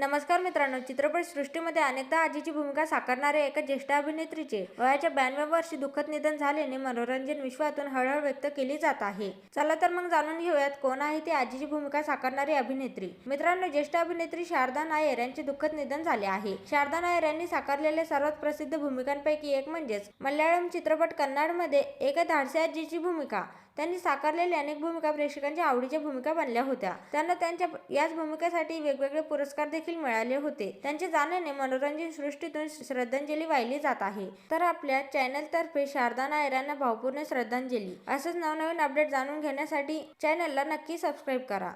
नमस्कार मित्रांनो चित्रपट सृष्टीमध्ये अनेकदा आजीची भूमिका साकारणाऱ्या एका ज्येष्ठ अभिनेत्रीचे वयाच्या ब्याण्णव वर्षी दुःखद निधन झाल्याने मनोरंजन विश्वातून हळहळ व्यक्त केली जात आहे. चला तर मग जाणून घेऊयात कोण आहे ती आजीची भूमिका साकारणारी अभिनेत्री. मित्रांनो ज्येष्ठ अभिनेत्री शारदा नायर यांचे दुःखद निधन झाले आहे. शारदा नायर यांनी साकारलेल्या सर्वात प्रसिद्ध भूमिकांपैकी एक म्हणजेच मल्याळम चित्रपट कन्नडमध्ये एका धाडसी आजीची भूमिका. त्यांनी साकारलेल्या अनेक भूमिका प्रेक्षकांच्या आवडीच्या भूमिका बनल्या होत्या. त्यांना त्यांच्या याच भूमिकेसाठी वेगवेगळे पुरस्कार देखील मिळाले होते. त्यांच्या जाण्याने मनोरंजन सृष्टीतून श्रद्धांजली वाहिली जात आहे. तर आपल्या चॅनलतर्फे शारदा नायर यांना भावपूर्ण श्रद्धांजली. असंच नवनवीन अपडेट जाणून घेण्यासाठी चॅनलला नक्की सबस्क्राईब करा.